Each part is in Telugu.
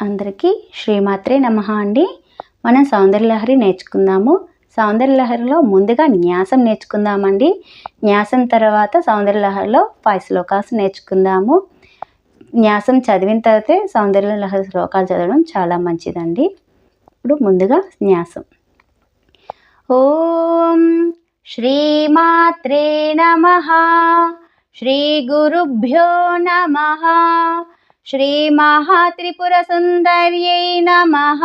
అందరికీ శ్రీమాత్రే నమ అండి. మనం సౌందర్యలహరి నేర్చుకుందాము. సౌందర్యలహరిలో ముందుగా న్యాసం నేర్చుకుందామండి. న్యాసం తర్వాత సౌందర్యలహరిలో ఫైవ్ శ్లోకాస్ నేర్చుకుందాము. న్యాసం చదివిన తర్వాతే సౌందర్యలహరి శ్లోకాలు చదవడం చాలా మంచిదండి. ఇప్పుడు ముందుగా న్యాసం. ఓం శ్రీమాత్రే నమ. శ్రీ గురుభ్యో నమ. श्रीमहात्रिपुरसुन्दर्यै नमः।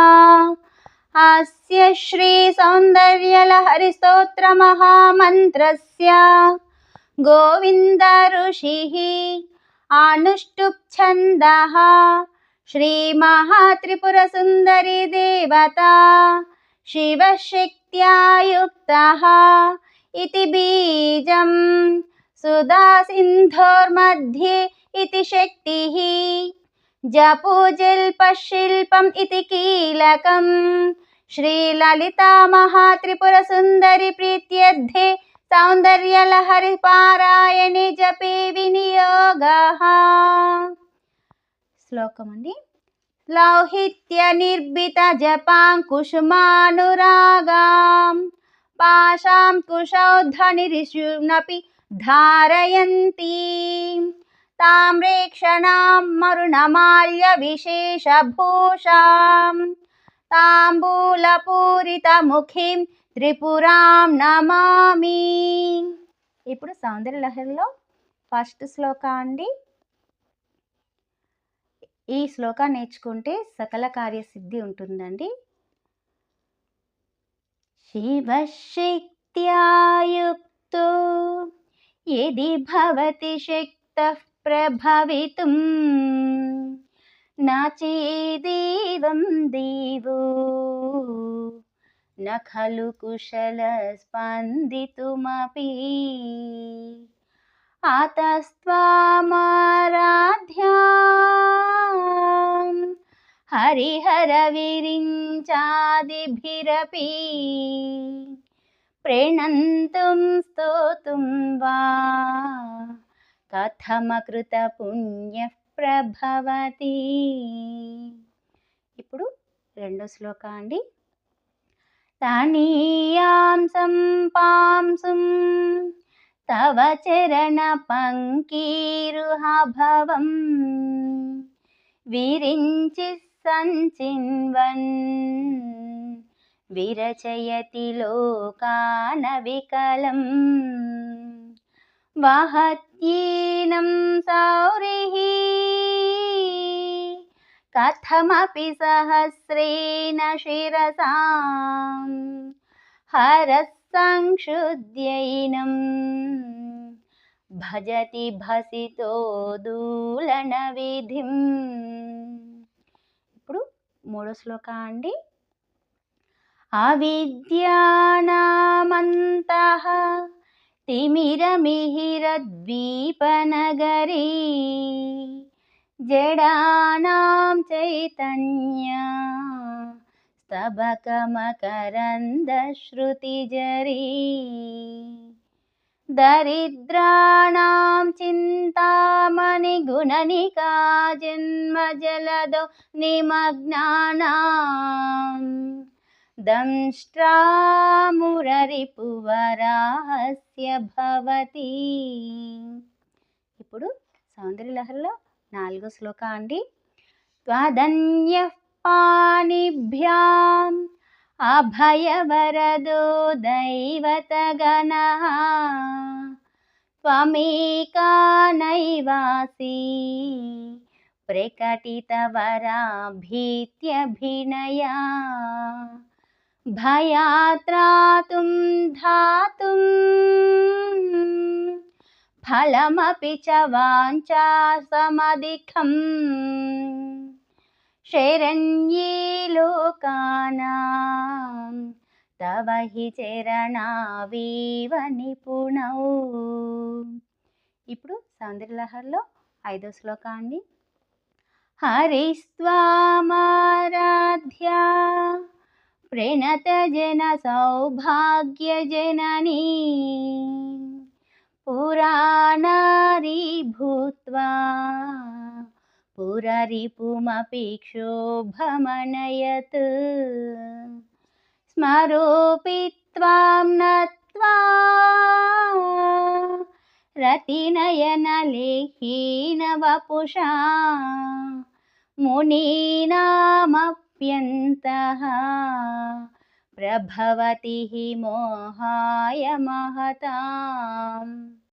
अस्य श्रीसौन्दर्यलहरिस्तोत्रमहामन्त्रस्य गोविन्दऋषिः अनुष्टुप्छन्दः। श्रीमहात्रिपुरसुन्दरी देवता शिवशक्त्या युक्तः इति बीजं सुधासिन्धोर्मध्ये इति शक्तिः जपूजिल्पशिल्पम् इति कीलकं श्रीललितामहात्रिपुरसुन्दरि प्रीत्यर्थे सौन्दर्यलहरिपारायणे जपे विनियोगः శ్లోకమండి లౌహిత్య నిర్భిత జపాంకుశుమానురాగాం పాశాం కుశౌద్ధనిరిషునపి ధారయంతి తామ్రేక్షణాం మరుణమాల్య విశేషభూషాం తాంబూలపూరితముఖిం త్రిపురాం నమామి ఇప్పుడు సౌందర్య లహరిలో ఫస్ట్ శ్లోక అండి ఈ శ్లోక నేర్చుకుంటే సకల కార్యసిద్ధి ఉంటుందండి. శివశక్త్యాయుక్తో यदि भवति शक्तः प्रभवितुम्। न चेदेवं देवो न खलु कुशलस्पन्दितुमपि। आतस्त्वामाराध्या हरिहरविरिञ्चादिभिरपि। ప్రణంతుం స్తోతుం వా. కథమకృత పుణ్య ప్రభవతి. ఇప్పుడు రెండో శ్లోక అండి. తనీయాంసం పాంసుం తవ చరణ పంకీరుహభవం. విరించి సంచిన్వన్ విరచయతి లోకాన వికలం. వహత్యీనం సౌరిः కథమపి సహస్రేణ శిరసాం. హరः సంక్షుద్యైనం భజతి భసితో దూలన విధిం. ఇప్పుడు మూడో శ్లోక అండి. अविद्यानामन्तः तिमिरमिहिरद्वीपनगरी जडानां चैतन्या स्तबकमकरन्दश्रुतिजरी दरिद्राणां चिन्तामणिगुणनिका जलदो निमग्नानाम् దంష్ట్రామురరిపువరాహస్య భవతి ఇప్పుడు సౌందర్యలహరిలో నాలుగో శ్లోక అండి త్వదన్య పాణిభ్యాం అభయవరదో దైవతగణः त्वमेका नैवासि प्रकटितवराभीत्यभिनया भयात्रातुं धातुं फलमपि च वाञ्छासमधिकम् शरण्ये लोकानां तव हि చరణావేవ నిపుణౌ ఇప్పుడు సౌందర్యలహరిలో ఐదో శ్లోక అండి హరిస్వామారాధ్య प्रणतजनसौभाग्यजननी पुरा पुररिपुमपि क्षोभमनयत् स्मरोऽपि त्वां नत्वा रतिनयनलिहीनवपुषा मुनीनाम मुनीनामप्यन्तः प्रभवति हि मोहाय महताम्